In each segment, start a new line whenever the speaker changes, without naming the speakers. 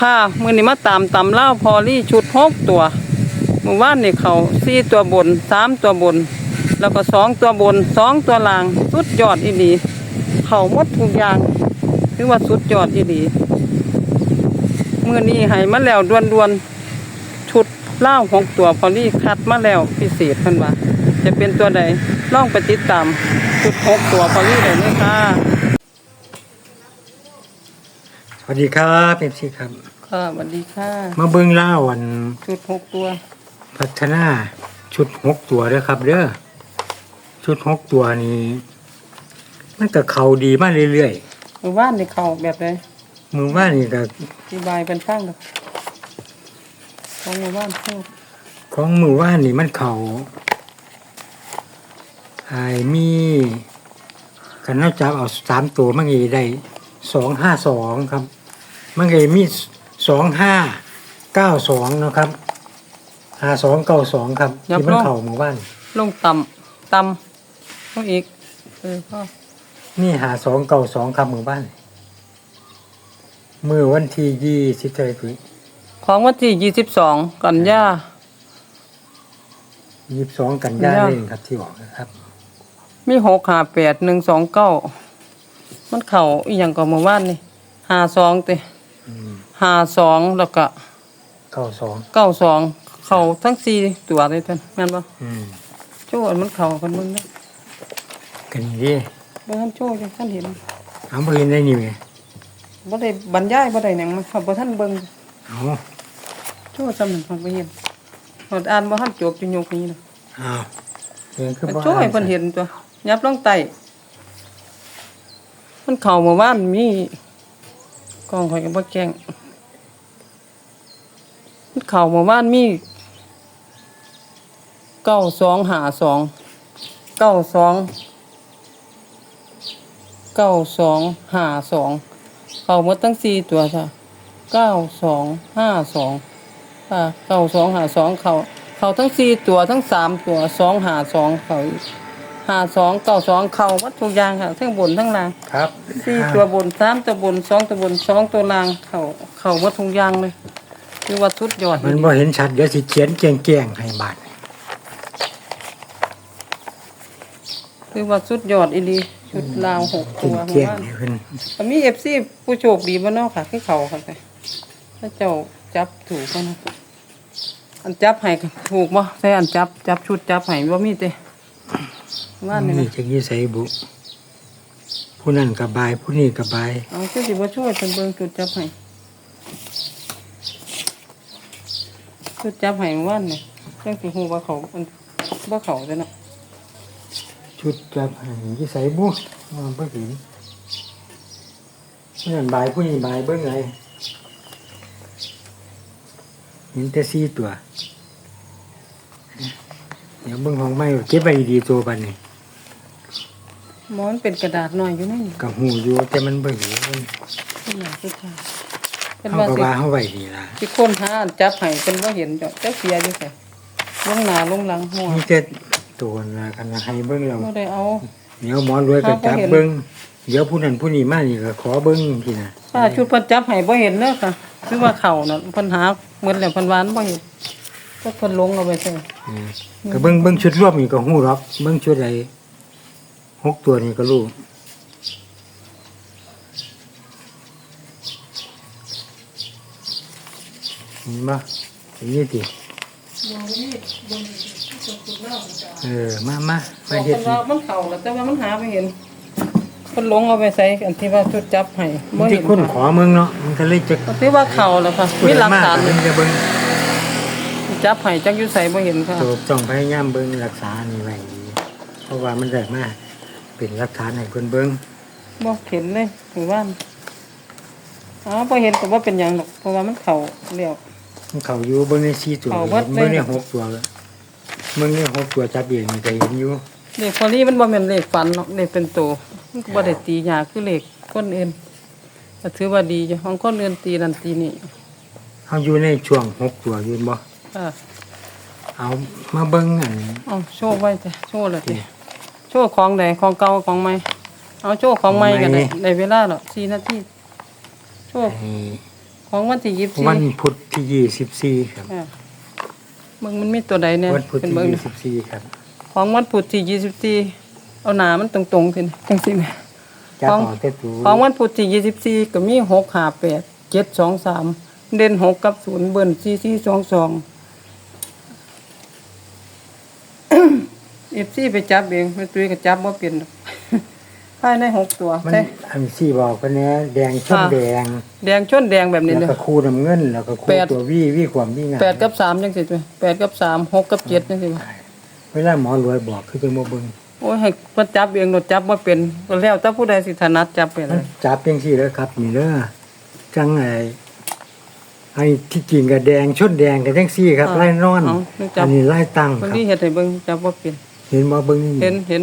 ค่ะมือนี้มาตามตำเล่าพอลี่ชุดหกตัวเมื่อวานนี่เขาสี่ตัวบนสามตัวบน แล้วก็สองตัวบนสองตัวล่างสุดยอดอีหลีเขาหมดทุกอย่างถือว่าสุดยอดอีหลีมือนี้ให้มาแล้วด่วนๆชุดเล่าวของตัวพอลี่คัดมาแล้วพิเศษเพิ่นว่าจะเป็นตัวใดล่องไปติดตามชุดหกตัวพอลี่เลยค่ะ
สวัสดีครับเอฟซีครับ
ค่ะสวัสดีค่ะ
มาเบิ้งเล่าวัน
ชุดหกตัว
พัฒนาชุดหกตัวเด้อครับเด้อชุดหกตัวนี้มันก็เขาดีมาเรื่อย
หมู่บ้านในเขาแบบใด
ๆมือว่านี่ก็
อธิบายเป็นข้างเลยของหมู่บ้านพูด
ของมือว่านี่มันเขาไอ้มีกันเอาจับเอาสามตัวมันก็ได้สองห้าสองครับ มันก็มีสองห้าเก้าสองนะครับห้าสองเก้าสองครับที่มันเข่าหมู่บ้าน
ลงต่ำต่ำลงอีกเออพ่อ
นี่หาสองเก่าสองคำมือบ้าน มือวันที่ยี่สิบเจ็ดปี
ของวันที่ยี่สิบสองกันยา
ยี่สิบสองกันยา
ย่า
เล่นครับที่บอกนะครับ
มีหกหาแปดหนึ่งสองเก้ามันเข่าอีหยังกับหมู่บ้านนี่หาสองเตะ
อืม
หาสองแล้วก็
เก้าสอง
เก้าสองเข่าทั้งสี่ตัวเลยท่านแม่นปะ
อืม
โจ้มันเข่ากันมึงนะ
กันนี่ดิ
บ่ท่านโจ้ยังท่านเห็น
เอาไปเห็นได้นี่ไหม
บ่ได้บรรยายบ่ได้หยังมันเขาบ่ท่านเบิ่ง
เอา
โจ้จำหนึ่งฟังไปเห็นหอดอ่านบ่ทันจบจะยกนี้นะ
เอาเห็นคือ
มัน
บ่
โจ้ให้เพิ่นเห็นตัวยับลงไตมันเข้าเมื่อวานมี กล้องข่อยก็บ่แกล้งมันเข้าเมื่อวานมีเก้าสองหาสองเก้าสองเก้าสองหาสองเข้าหมดทั้งสี่ตัวจ้ะเก้าสองห้าสองค่ะเก้าสองหาสองเขาเขาทั้งสี่ตัวทั้งสามตัวสองหาสองเขา หาสองเก้าสองเขาวัดทุกอย่างค่ะทั้งบนทั้งล่าง
ครับ
สี่ตัวบนสามตัวบนสองตัวบนสองตัวล่างเขาเขาวัดทุกอย่างเลยคือว่าสุดยอด
มันบ่เห็นชัดเดี๋ยวสิเขียนแกล้งๆให้บาด
คือว่าสุดยอดอีหลีชุดลาวหกตัว
แกล้ง
บ้าน
ๆให้เพิ่น
ก็มีเอฟซีผู้โชคดีบ้านนอกค่ะที่เขาค่ะถ้าเจ้าจับถูกก็นะอันจับให้ก็ถูกบ่ใช่อันจับจับชุดจับให้บ่มีเต้ ว่านนี่
นี่
นะ
จะยี่ใส่บุ ผู้นั้นกับบาย ผู้นี้กับบาย
เอาคือสิบ่ช่วยเป็นเบิ่งจุดจับให้จุดจับให้ว่านนี่เรื่องสิฮู้ว่าเขามันบ่เขาเด้อเนาะ
ชุดกับให้ยี่ใส่บุมันบ่เห็นผู้นั้นบาย ผู้นี้บายเบิ่งไงเห็นแต่สี่ตัว เดี๋ยวเบิ่งของไม่เก็บไว้ดีๆตัวบัดนี้
หมอนเป็นกระดาษหน่อยอยู่ในนี่
กับหูอยู่แต่มันบ่เห็น
เป็นหยังคือค่ะเป็น
เฮา
ว่า
ก็
สิ
ว่าเฮาไว้ดีล่ะ
สิคนหาอันจับให้เป็นบ่เห็นจ้ะจักเสียอยู่ไสลงหน้าลงหลังหัว
มีแต่ตัวน่ะกันให้เบิ่งแล้ว
บ่ได้เอา
เดี๋ยวหมอรวยก็จับเบิ่งเดี๋ยวผู้นั้นผู้นี้มานี่ก็ขอเบิ่งพี่น่ะ
ป้าชุดเพิ่นจับให้บ่เห็นเด้อค่ะคือว่าเขาน่ะเพิ่นหาเหมือนแล้วเพิ่นวามันบ่เห็นก็เพิ่นลงเอาไปใส่
อืมก็เบิ่งเบิ่งชุดรวมนี่ก็ฮู้หรอกเบิ่งชุดใด หกตัวนี่ก็รู้เห็นบ่เห็นนี่ติเออ มามามา
บอก
เฮ็ด
เพิ่นว่ามันเขาแล้วแต่ว่ามันหาบ่เห็นเพิ่นลงเอาไปใส่อันที่ว่าชุดจับให้บ่
มัน
เห็
ที่
น
คนขอเมืองเนาะมันก็เลยจะ
ก็ถือว่าเขาแล้วค่ะมีหลักฐาน
เพิ่นจะเบิ่ง
จับให้จักอยู่ไสบ่เห็นค่ะ
ตัวต้องพยายามเบิ่งรักษานี่ไว้ดีเพราะว่ามันได้มา เป็นหลักฐานให้เพิ่นเบิ่ง
บ่เห็นเลยถือว่าอ๋อบ่เห็นก็บ่เป็นหยังหรอกเพราะว่ามันเข้าแล้ว
มันเขาอยู่เบิ่งใน4ตัว
เขาวัดเลย
เบิ่งในหกตัวเบิ่งในหกตัวจับเองมันก็เห็นอยู่
เลขพอลี่มันบ่แม่นเลขฝันเนาะเลขเป็นโตมันก็บ่ได้ตียากคือเลขคนอื่นก็ถือว่าดีอยู่ของคนอื่นตีนั่นตีนี่
เฮาอยู่ในช่วงหกตัวอยู่บ่
ค่ะ
เอามาเบิ่งอัน
เอาโชว์ไว้จ้ะโชว์เลยติโช ว์ของใดของเก่าของใหม่เอาโชว์ของใหม่กันได้ได้เวลาแล้ว4นาทีโชว์
ให้
ของวันที่ยี่สิบสี่
วันพุธที่ยี่สิบสี่ครับ
อ่ามึงมันมีตัวใดเนี่ย
วันพุธ
เป็น
ที่
เบิ่ง
ยี่สิบสี่ครับ
ของวันพุธที่ยี่สิบสี่เอาหนามันตรงๆสิจังสิแม่
จับ
ของ
เออกแต่ตู
ของวันพุธที่ยี่สิบสี่ก็มีหกห้าแปดเจ็ดสองสามเด่นหกกับศูนย์เบิ้ลสี่สี่สองสอง เอฟซีไปจับเองไม่ตุ้ยก็จับว่าเปลี่ยนภายในหกตัว
มัน
ใช่
อันสี่บอกกันเนี้ยแดงชน
ค่ะ
แดง
แดงชนแดงแบบนี้
แล้ว
เลย
ก็คูน้ำเงิน แล้วก็คู
แปด
ตัววี่วี่ความวี่งาม
แปดกับสามจังสิจ้ะแปดกับสามหกกับเจ็ดจังสิจ้ะ
เวลาหมอรวยบอกคือเป็นโมเบิง
โอ้ยให้เพิ่นจับเองรถจับว่าเป็นก็แล้วแต่ผู้ใดสิถนัดจับเป็น
มันจับเป็นสี่แล้วครับ นี่เด้อจังไงไอ้ที่จริงกับแดงชนแดงกับจังสี่ครับไล่นอน
เานึกจั
อั
บ
นนี้ไล่ตั้ง
บาง
ครับ
ทีเฮ็ดให้เบิ่งจับว่าเป็น
เห็นบ่เบิ้ง
เห็นเห็น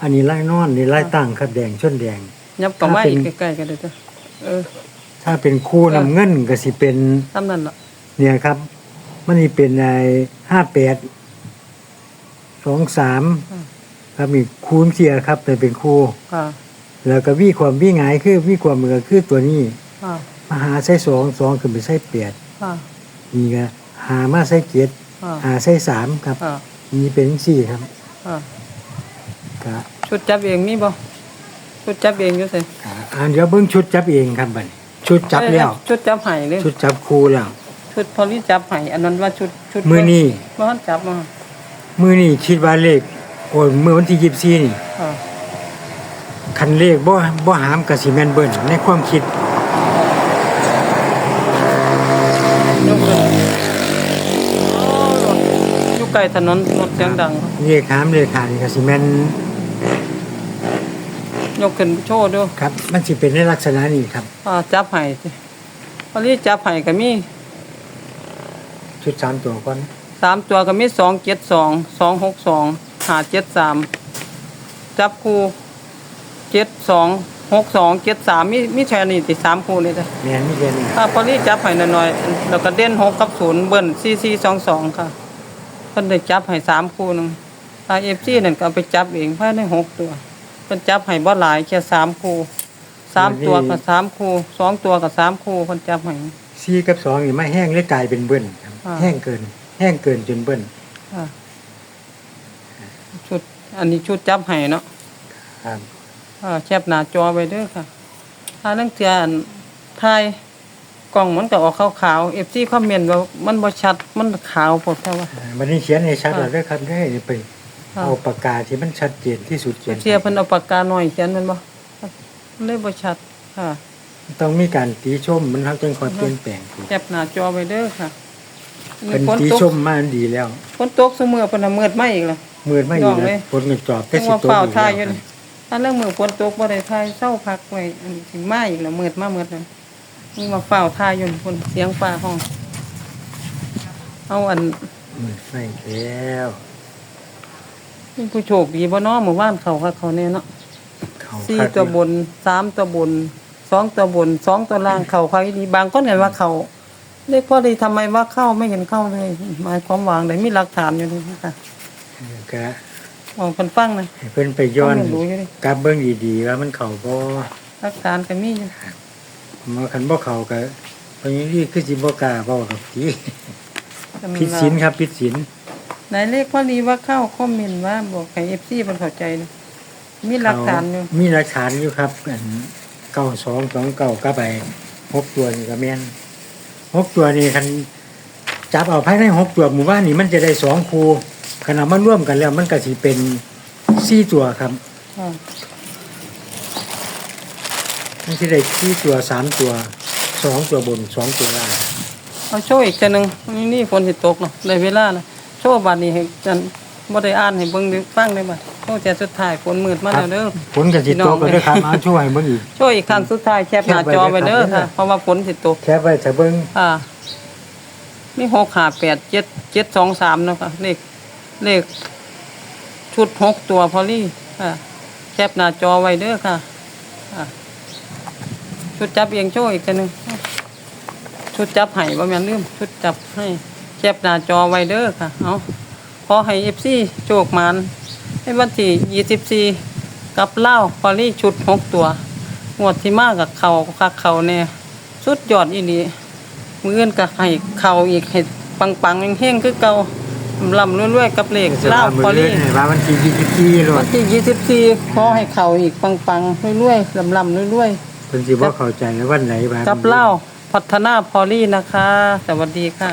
อันนี้ไล่นอนนี่ไล่ตั้งครับแดงชนแดง
ยับกับไม้
ถ้าเป็น
อีกใกล้ๆกันเลยจ้ะเออ
ถ้าเป็นคู่น้ำเงินก็สิเป็น
ทำนั่นล่ะ
เนี่ยครับ มันนี่เป็นในห้าแปดสองสามครับมีคูณเสียครับแต่เป็นคู่
ค่ะ
แล้วก็วิความวิหงายคือวิความเหมือนคือตัวนี้
ค่ะ
มาหาไส้สองสองขึ้นไปไส้แปด
ค่ะ
นี่ก็หามาไส้เจ็ด
ค่ะ
หาไส้สามครับ
ค่ะ
นี่เป็นสี่ครับ
ค่ะ
ก็
ชุดจับเองมีบ่ชุดจับเองอยู่ไส
ก็อ่านเดี๋ยวเบิ้งชุดจับเองครับบัดนี้ชุดจับแล้ว
ชุดจับไห้เลย
ชุดจับคู่แล้ว
ชุดพอลี่จับไห้อันนั้นว่าชุดชุด
มือนี้
บ่ทันจับมา
มือนี้คิดว่าเลขโอ้ยมือวันที่ยี่สิบสี่นี่
ค่ะ
คันเลขบ่บ่หามกับซีเมนเบิ้ลในความคิด
ยกขึ้นโอ้รถอยู่ ใกล้ถนนรถเสียงดัง
เลขหามเลขหานี่กับซีเมน
ยกขึ้นโชว์ดู
ครับ มันสิเป็นในลักษณะนี้ครับ
อ่าจับไห้สิพอลี่จับไห้ก็มี
ชุดสามตัวก่อน
สามตัวก็มีสองเจ็ดสองสองหกสองหาเจ็ดสามจับคู่เจ็ดสองหกสองเจ็ดสามมีมีแค่นี้ติสามคู่นี่จ้ะ
แม่นมีแค่นี้
ถ้าพอลี่จับให้หน่อยๆแล้วก็เด่นหกกับศูนย์เบิ้ลสี่สี่สองสองค่ะ เพิ่นได้จับให้สามคู่หนึงถ้าเอฟซีนั่นก็เอาไปจับเองภายในหกตัวเพิ่นจับให้บ่หลายแค่สามคู่สามตัวกับสามคู่สองตัวกับสามคู่เพิ่นจับให้
สี่กับสองนี่ไม่แห้งเลยกลายเป็นเบิ้ลครับ
อ่า
แห้งเกิน แห้งเกินจนเบิ้ล
ค่ะชุดอันนี้ชุดจับให้เนาะ
ครับ
อ่าแคบหน้าจอไว้เด้อค่ะ ถ้าเรื่องเทื่ออันถ่าย กล้องมันก็ออกขาวๆ FC คอมเมนต์ว่ามันบ่ชัดมันขาวโพดแท้ว่า
อ่า วันนี้เขียนให้ชัด
อ่า
แล้วเด้อครับได้ไป
ค่ะ
เอาปากกาที่มันชัดเจนที่สุดเขียน
เสียเพิ่นเอาปากกาหน่อยเขียนแมันบ่มันเลยบ่ชัดค่ะ
ต้องมีการตีชมมันเฮาจึงค่อยเปลี่ยนแปลงถูก
แคบหน้าจอไว้เด้อค่ะ
เป็น
ฝน
ตี
ตก
ชมมาอันดีแล้ว
ฝนตกซุมื้อเพิ่นน่ะมืดมาอีกแล้ว
มืดไม่อยู่
ยอมเล
แล้
ย
วฝนก็จอบแต่
จัง
สิ
ว่า
ตก
เฝ้า
อยู่
ถ่ายอ
แล้
ยู่
ว
นี่ถ้าเรื่องมือฝนตกบ่ได้ถ่ายเศร้าพักไว้อันนี้สิมาอีกแล้วมืดมามืดแล้ วนี่ว่าเฝ้าถ่ายอยู่นี่คนเสียงฟ้าห้อง เอาอัน
มืดไม่แล้ว
มีผู้โชคดีบ่เนาะหมู่บ้านเขาค่ะเขาแน่เนาะ
เขา
สี่
คัก
ตัวบนสามตัวบนสองตัวบนสองตัวล่างเขาเขาอีดีบางคนเห็นว่าเขาเรียกว่าดีทำไมว่าเข้าไม่เห็นเข้าเลยหมายความวางได้มีหลักฐานอยู่นี่ค่ะ
ก็
มองคนฟังนะ
ให้เพิ่นไปย้อน
เขาไม่รู้อยู่ดิ
กลับเบิ่งดีๆว่ามันเข้าบ่
หลักฐานก็มีอยู่
มาคันบ่เข้าก็เพิ่นนี่คือสิบ่กล้าเว้าดอกติ
ก็มี
ผิดศีลครับผิดศีล
ไหนเลขว่าดีว่าเข้าคอมเมนต์ว่าบอกให้เอฟซีมันเข้าใจนะมีหลักฐานอยู่
มีหลักฐานอยู่ครับอันเก้าสองสองเก้าก็ไปหกตัวนี่ก็แม่นหกตัวนี่คันจับเอาภายในหกตัวหมู่บ้านนี่มันจะได้สองคูขณะมันร่วมกันแล้ว มันก็สิเป็นสี่ตัวครับ
อ่า
มันสิได้สี่ตัวสามตัวสองตัวบนสองตัวล่าง
เอาโชว์อีกทีหนึ่งนี่นี่ฝนสิตกเนาะได้เวลาแล้วโชว์บัดนี้ให้จันบ่ได้อ่านให้เบิ่งได้ฟังได้บัดโชว์แต่สุดท้ายฝนมืดมาแล้วเด้อ
ผลกันสิตกก็ด้วยครับเอาช่วยเบิ่งอีก
ช่วยอีกครั้งสุดท้ายแคปหน้าจอไว้เด้อ
แคปไว้เลยครั
ค่ะ
บ
เพราะว่าฝนสิตก
แค่ไว้ถ้าเบิ่ง
อ่ามีหกห้าแปดเจ็ดเจ็ดสองสามเนาะค่ะเลขเลขชุดหกตัวพอลี่ค่ะแคปหน้าจอไว้เด้อค่ะอ่า ชุดจับเอียงโชว์อีกตัวหนึ่งชุดจับไห้บ่แม่นลืมชุดจับให้แคบหน้าจอไวเดอร์ค่ะเอาขอให้เอฟซีโจกมันในวันที่ยี่สิบสี่กับเล่าพอลี่ชุดหกตัวงวดที่มากกับเขาคักเขาเนี่ยสุดยอดอีนี้มือเงินกับให้เขาอีกให้ปังปังเฮงคือเก่าลำรวยๆกับเหล็
กเล่า
พ
อลี่วันที่ยี่สิบสี่
วันที่ยี่สิบสี่ขอให้เขาอีกปังปังรวยๆลำลำรวยๆ
เป็นสิบ่เข้าใจว่าวันไหนบ้าง
กับเล่าพัฒนาพอลี่นะคะ สวัสดีค่ะ